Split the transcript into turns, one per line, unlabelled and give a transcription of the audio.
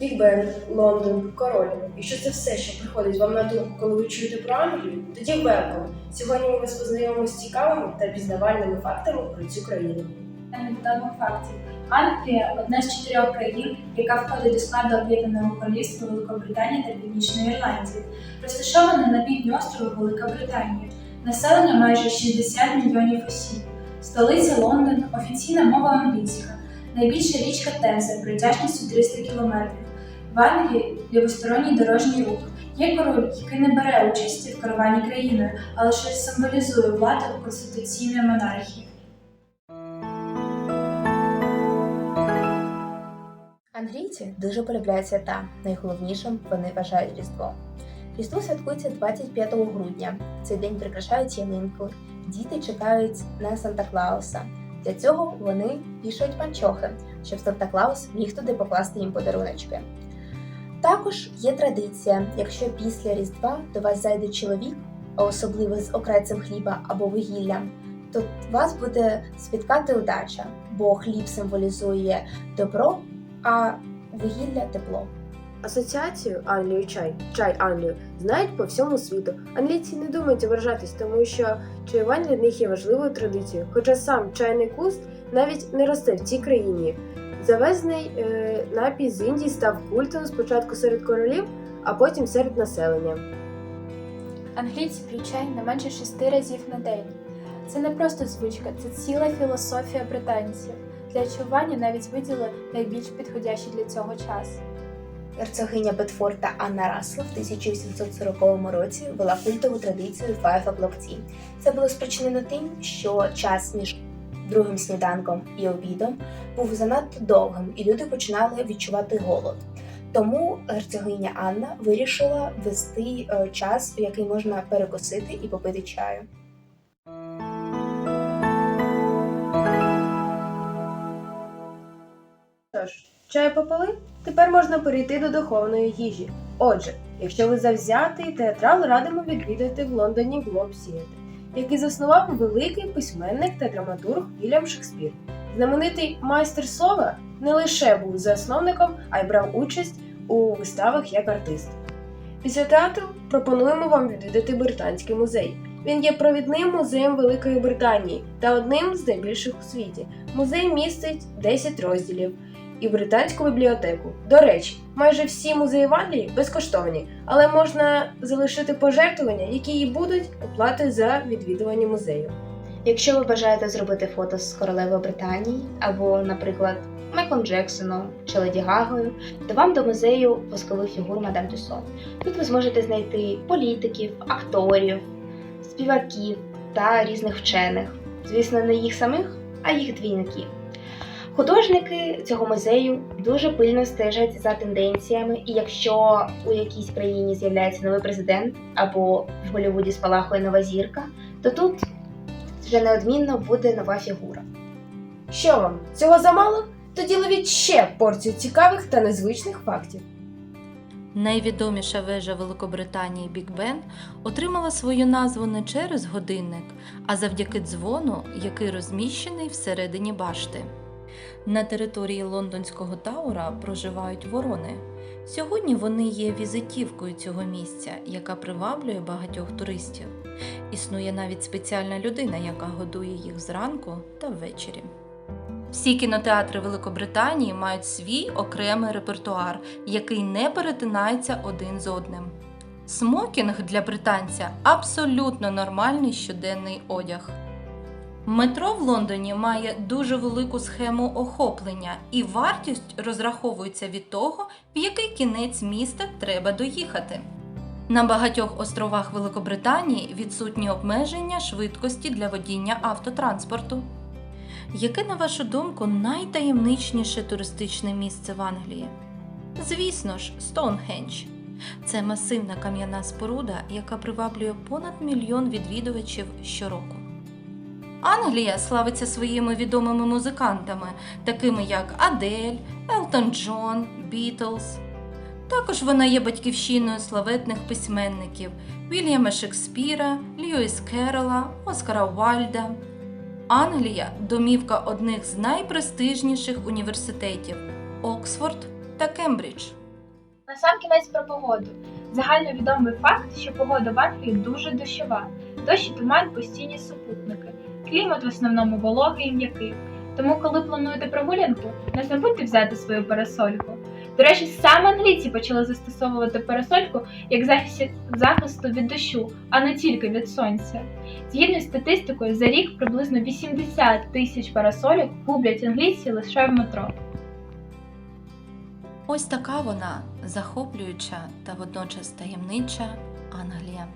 Бен, Лондон, Король. Якщо це все, що приходить вам на думку, коли ви чуєте про Англію, тоді велком. Сьогодні ми вас познайомимо з цікавими та пізнавальними фактами про цю країну.
Невідомих фактів. Англія одна з чотирьох країн, яка входить до складу об'єднаного королівства Великобританії та Північної Ірландії. Розташована на півдні острову Велика Британія. Населення майже 60 мільйонів осіб. Столиця Лондон, офіційна мова англійська. Найбільша річка Темза протяжністю 300 кілометрів. В Англії лівосторонній дорожній рух. Є король, який не бере участі в керуванні країною, а лише символізує владу конституційної монархії.
Англійці дуже полюбляють свята. Найголовнішим вони вважають Різдво. Різдво святкується 25 грудня. Цей день прикрашають ялинку. Діти чекають на Санта Клауса. Для цього вони вішають панчохи, щоб Санта Клаус міг туди покласти їм подаруночки. Також є традиція, якщо після Різдва до вас зайде чоловік, а особливо з окрецем хліба або вугіллям, то вас буде спіткати удача, бо хліб символізує добро, а вугілля тепло.
Асоціацію Англію чай, чай Англію знають по всьому світу. Англійці не думають ображатись, тому що чаювання для них є важливою традицією. Хоча сам чайний куст навіть не росте в цій країні. Завезений е, напій з Індії став культом спочатку серед королів, а потім серед населення.
Англійці п'ють чай не менше шести разів на день. Це не просто звичка, це ціла філософія британців. Для чування навіть виділи найбільш підходящий для цього час.
Герцогиня Бетфорта Анна Рассел в 1840 році вела культову традицію Five O'Clock Tea. Це було спричинено тим, що час між другим сніданком і обідом був занадто довгим, і люди починали відчувати голод. Тому герцогиня Анна вирішила ввести е, час, у який можна перекусити і попити чаю.
Тож, чай попили? Тепер можна перейти до духовної їжі. Отже, якщо ви завзятий театрал, радимо відвідати в Лондоні Глоб Theatre, який заснував великий письменник та драматург Вільям Шекспір. Знаменитий майстер слова не лише був засновником, а й брав участь у виставах як артист. Після театру пропонуємо вам відвідати Британський музей. Він є провідним музеєм Великої Британії та одним з найбільших у світі. Музей містить 10 розділів і британську бібліотеку. До речі, майже всі музеї в Англії безкоштовні, але можна залишити пожертвування, які і будуть оплатою за відвідування музею.
Якщо ви бажаєте зробити фото з королевою Британії або, наприклад, Майклом Джексоном чи Леді Гагою, то вам до музею воскових фігур Мадам Тюсон. Тут ви зможете знайти політиків, акторів, співаків та різних вчених. Звісно, не їх самих, а їх двійників. Художники цього музею дуже пильно стежать за тенденціями, і якщо у якійсь країні з'являється новий президент або в Голлівуді спалахує нова зірка, то тут вже неодмінно буде нова фігура.
Що вам, цього замало? Тоді ловіть ще порцію цікавих та незвичних фактів.
Найвідоміша вежа Великобританії Біг Бен отримала свою назву не через годинник, а завдяки дзвону, який розміщений всередині башти. На території лондонського Таура проживають ворони. Сьогодні вони є візитівкою цього місця, яка приваблює багатьох туристів. Існує навіть спеціальна людина, яка годує їх зранку та ввечері. Всі кінотеатри Великобританії мають свій окремий репертуар, який не перетинається один з одним. Смокінг для британця абсолютно нормальний щоденний одяг. Метро в Лондоні має дуже велику схему охоплення, і вартість розраховується від того, в який кінець міста треба доїхати. На багатьох островах Великобританії відсутні обмеження швидкості для водіння автотранспорту. Яке, на вашу думку, найтаємничніше туристичне місце в Англії? Звісно ж, Стоунхендж. Це масивна кам'яна споруда, яка приваблює понад мільйон відвідувачів щороку. Англія славиться своїми відомими музикантами, такими як Адель, Елтон Джон, Бітлз. Також вона є батьківщиною славетних письменників Вільяма Шекспіра, Льюіс Керрола, Оскара Вальда. Англія домівка одних з найпрестижніших університетів Оксфорд та Кембридж.
Насамкінець про погоду. Загальновідомий факт, що погода в Англії дуже дощова. Дощ і туман постійні супутники. Клімат в основному вологий і м'який. Тому, коли плануєте прогулянку, не забудьте взяти свою парасольку. До речі, саме англійці почали застосовувати парасольку як захист захисту від дощу, а не тільки від сонця. Згідно з статистикою, за рік приблизно 80 тисяч парасольок гублять англійці лише в метро.
Ось така вона захоплююча та водночас таємнича Англія.